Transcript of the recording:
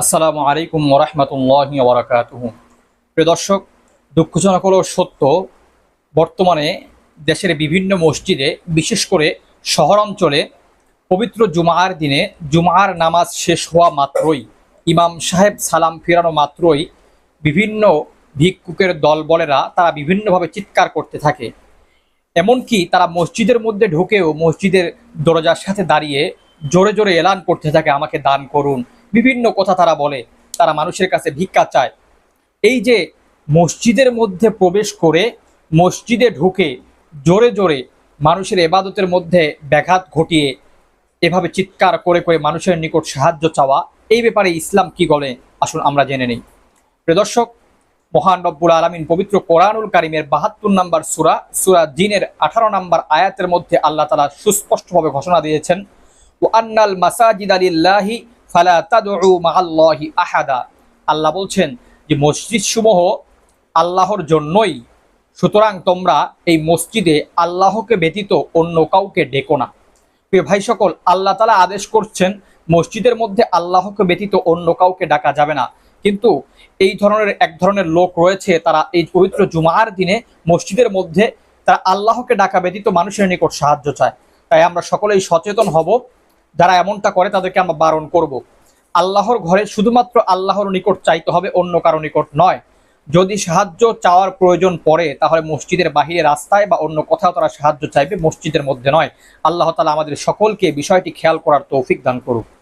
আসসালামু আলাইকুম ওরহমতুল্লাহ ওবরাকাতুহু প্রিয় দর্শক দুঃখজনক হলো সত্য, বর্তমানে দেশের বিভিন্ন মসজিদে, বিশেষ করে শহরাঞ্চলে পবিত্র জুমার দিনে জুমার নামাজ শেষ হওয়া মাত্রই, ইমাম সাহেব সালাম ফেরানো মাত্রই বিভিন্ন ভিক্ষুকের দলবলেরা তারা বিভিন্নভাবে চিৎকার করতে থাকে। এমনকি তারা মসজিদের মধ্যে ঢুকেও মসজিদের দরজার সাথে দাঁড়িয়ে জোরে জোরে এলান করতে থাকে, আমাকে দান করুন। বিভিন্ন কথা তারা বলে, তারা মানুষের কাছে ভিক্ষা চায়। এই যে মসজিদের মধ্যে প্রবেশ করে মসজিদে ঢুকে জোরে জোরে মানুষের এবাদতের মধ্যে ব্যাঘাত ঘটিয়ে এভাবে চিৎকার করে করে মানুষের নিকট সাহায্য চাওয়া, এই ব্যাপারে ইসলাম কি বলে? আসুন আমরা জেনে নিই। প্রদর্শক মহান রব্বুল আলমিন পবিত্র কোরআনুল কারিমের বাহাত্তর নাম্বার সুরা সুরা জিনের আঠারো নাম্বার আয়াতের মধ্যে আল্লাহ তালা সুস্পষ্টভাবে ঘোষণা দিয়েছেন ও আন্নাল মাসাজিদ আলিল্লাহি ফালা মাআল্লাহি আহাদা। আল্লাহ বলছেন যে মসজিদ সমূহ আল্লাহর জন্যই। সুতরাং তোমরা এই মসজিদে আল্লাহকে ব্যতীত অন্য কাউকে ডেকো না। প্রিয় ভাই সকল, আল্লাহ তালা আদেশ করছেন, মসজিদের মধ্যে আল্লাহকে ব্যতীত অন্য কাউকে ডাকা যাবে না। কিন্তু এই ধরনের, এক ধরনের লোক রয়েছে, তারা এই পবিত্র জুমার দিনে মসজিদের মধ্যে তারা আল্লাহকে ডাকা ব্যতীত মানুষের নিকট সাহায্য চায়। তাই আমরা সকলেই সচেতন হব। যারা এমনটা করে তাদেরকে আমরা বারণ করব। আল্লাহর ঘরে শুধুমাত্র আল্লাহর নিকট চাইতে হবে, অন্য কারও নিকট নয়। যদি সাহায্য চাওয়ার প্রয়োজন পড়ে, তাহলে মসজিদের বাহিরে রাস্তায় বা অন্য কোথাও তারা সাহায্য চাইবে, মসজিদের মধ্যে নয়। আল্লাহ তালা আমাদের সকলকে বিষয়টি খেয়াল করার তৌফিক দান করুক।